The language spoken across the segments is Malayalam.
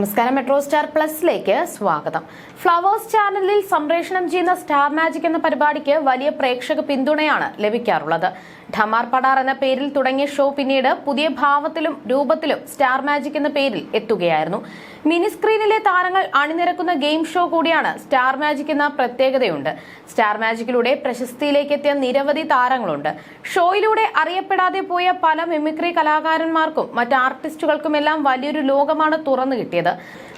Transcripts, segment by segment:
നമസ്കാരം. മെട്രോ സ്റ്റാർ പ്ലസിലേക്ക് സ്വാഗതം. ഫ്ലവേഴ്സ് ചാനലിൽ സംപ്രേഷണം ചെയ്യുന്ന സ്റ്റാർ മാജിക് എന്ന പരിപാടിക്ക് വലിയ പ്രേക്ഷക പിന്തുണയാണ് ലഭിക്കാറുള്ളത്. ഠമാർ പടാർ എന്ന പേരിൽ തുടങ്ങിയ ഷോ പിന്നീട് പുതിയ ഭാവത്തിലും രൂപത്തിലും സ്റ്റാർ മാജിക് എന്ന പേരിൽ എത്തുകയായിരുന്നു. മിനി സ്ക്രീനിലെ താരങ്ങൾ അണിനിരക്കുന്ന ഗെയിം ഷോ കൂടിയാണ് സ്റ്റാർ മാജിക് എന്ന പ്രത്യേകതയുണ്ട്. സ്റ്റാർ മാജിക്കിലൂടെ പ്രശസ്തിയിലേക്ക് എത്തിയ നിരവധി താരങ്ങളുണ്ട്. ഷോയിലൂടെ അറിയപ്പെടാതെ പോയ പല മിമിക്രി കലാകാരന്മാർക്കും മറ്റ് ആർട്ടിസ്റ്റുകൾക്കുമെല്ലാം വലിയൊരു ലോകമാണ് തുറന്നു കിട്ടിയത്.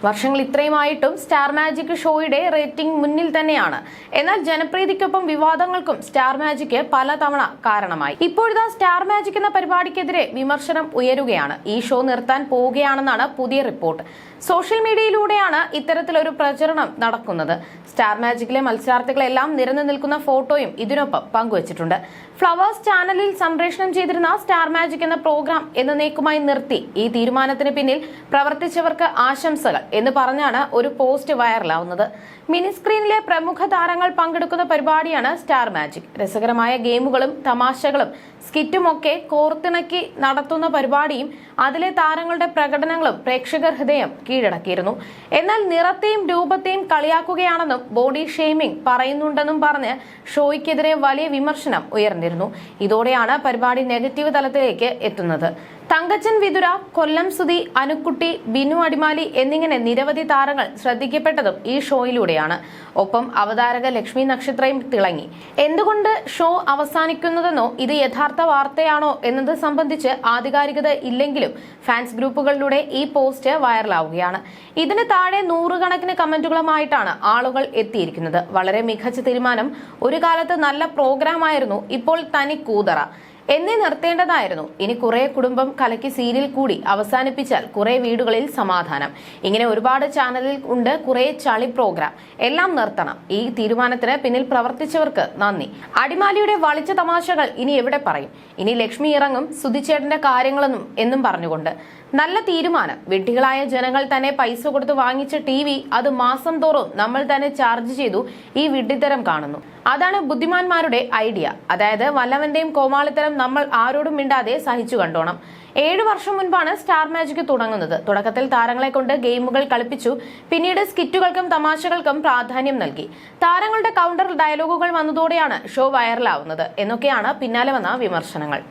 വർഷങ്ങൾ ഇത്രയുമായിട്ടും സ്റ്റാർ മാജിക് ഷോയുടെ റേറ്റിംഗ് മുന്നിൽ തന്നെയാണ്. എന്നാൽ ജനപ്രീതിക്കൊപ്പം വിവാദങ്ങൾക്കും സ്റ്റാർ മാജിക് പലതവണ കാരണമായി. ഇപ്പോഴിതാ സ്റ്റാർ മാജിക് എന്ന പരിപാടിക്കെതിരെ വിമർശനം ഉയരുകയാണ്. ഈ ഷോ നിർത്താൻ പോവുകയാണെന്നാണ് പുതിയ റിപ്പോർട്ട്. സോഷ്യൽ മീഡിയയിലൂടെയാണ് ഇത്തരത്തിലൊരു പ്രചരണം നടക്കുന്നത്. സ്റ്റാർ മാജിക്കിലെ മത്സരാർത്ഥികളെല്ലാം നിരന്നു നിൽക്കുന്ന ഫോട്ടോയും ഇതിനൊപ്പം പങ്കുവച്ചിട്ടുണ്ട്. ഫ്ലവേഴ്സ് ചാനലിൽ സംപ്രേഷണം ചെയ്തിരുന്ന സ്റ്റാർ മാജിക് എന്ന പ്രോഗ്രാം എന്ന എന്നേക്കുമായി നിർത്തി ഈ തീരുമാനത്തിന് പിന്നിൽ പ്രവർത്തിച്ചവർക്ക് ആശംസകൾ എന്ന് പറഞ്ഞാണ് ഒരു പോസ്റ്റ് വൈറലാവുന്നത്. മിനിസ്ക്രീനിലെ പ്രമുഖ താരങ്ങൾ പങ്കെടുക്കുന്ന പരിപാടിയാണ് സ്റ്റാർ മാജിക്. രസകരമായ ഗെയിമുകളും തമാശകളും സ്കിറ്റുമൊക്കെ കോർത്തിണക്കി നടത്തുന്ന പരിപാടിയും അതിലെ താരങ്ങളുടെ പ്രകടനങ്ങളും പ്രേക്ഷകർ ഹൃദയം കീഴടക്കിയിരുന്നു. എന്നാൽ നിറത്തെയും രൂപത്തെയും കളിയാക്കുകയാണെന്നും ബോഡി ഷെയ്മിംഗ് പറയുന്നുണ്ടെന്നും പറഞ്ഞ് ഷോയ്ക്കെതിരെ വലിയ വിമർശനം ഉയർന്നിരുന്നു. ഇതോടെയാണ് പരിപാടി നെഗറ്റീവ് തലത്തിലേക്ക് എത്തുന്നത്. തങ്കച്ചൻ വിതുര കൊല്ലം സുധി അനുക്കുട്ടി ബിനു അടിമാലി എന്നിങ്ങനെ നിരവധി താരങ്ങൾ ശ്രദ്ധിക്കപ്പെട്ടതും ഈ ഷോയിലൂടെയാണ്. ഒപ്പം അവതാരക ലക്ഷ്മി നക്ഷത്രയും തിളങ്ങി. എന്തുകൊണ്ട് ഷോ അവസാനിക്കുന്നതെന്നോ ഇത് യഥാർത്ഥ വാർത്തയാണോ എന്നത് സംബന്ധിച്ച് ആധികാരികത ഇല്ലെങ്കിലും ഫാൻസ് ഗ്രൂപ്പുകളിലൂടെ ഈ പോസ്റ്റ് വൈറലാവുകയാണ്. ഇതിന് താഴെ നൂറുകണക്കിന് കമന്റുകളുമായിട്ടാണ് ആളുകൾ എത്തിയിരിക്കുന്നത്. വളരെ മികച്ച തീരുമാനം. ഒരു കാലത്ത് നല്ല പ്രോഗ്രാമായിരുന്നു. ഇപ്പോൾ തനി കൂതറ. എന്നേ നിർത്തേണ്ടതായിരുന്നു. ഇനി കുറെ കുടുംബം കലക്കി സീരിയൽ കൂടി അവസാനിപ്പിച്ചാൽ കുറെ വീടുകളിൽ സമാധാനം. ഇങ്ങനെ ഒരുപാട് ചാനലിൽ ഉണ്ട് കുറെ ചളി പ്രോഗ്രാം. എല്ലാം നിർത്തണം. ഈ തീരുമാനത്തിന് പിന്നിൽ പ്രവർത്തിച്ചവർക്ക് നന്ദി. അടിമാലിയുടെ വളിച്ച തമാശകൾ ഇനി എവിടെ പറയും? ഇനി ലക്ഷ്മി ഇറങ്ങും സുധിച്ചേട്ടന്റെ കാര്യങ്ങളെന്നും എന്നും പറഞ്ഞുകൊണ്ട്. നല്ല തീരുമാനം. വെട്ടികളായ ജനങ്ങൾ തന്നെ പൈസ കൊടുത്ത് വാങ്ങിച്ച ടി അത് മാസം തോറും നമ്മൾ തന്നെ ചാർജ് ചെയ്തു ഈ വിഡ്ഢിത്തരം കാണുന്നു. അതാണ് ബുദ്ധിമാന്മാരുടെ ഐഡിയ. അതായത് വല്ലവന്റെയും കോമാളിത്തരം നമ്മൾ ആരോടും മിണ്ടാതെ സഹിച്ചു കണ്ടോണം. ഏഴു വർഷം മുൻപാണ് സ്റ്റാർ മാജിക് തുടങ്ങുന്നത്. തുടക്കത്തിൽ താരങ്ങളെ കൊണ്ട് ഗെയിമുകൾ കളിപ്പിച്ചു. പിന്നീട് സ്കിറ്റുകൾക്കും തമാശകൾക്കും പ്രാധാന്യം നൽകി. താരങ്ങളുടെ കൗണ്ടർ ഡയലോഗുകൾ വന്നതോടെയാണ് ഷോ വൈറലാവുന്നത്. എന്നൊക്കെയാണ് പിന്നാലെ വന്ന വിമർശനങ്ങൾ.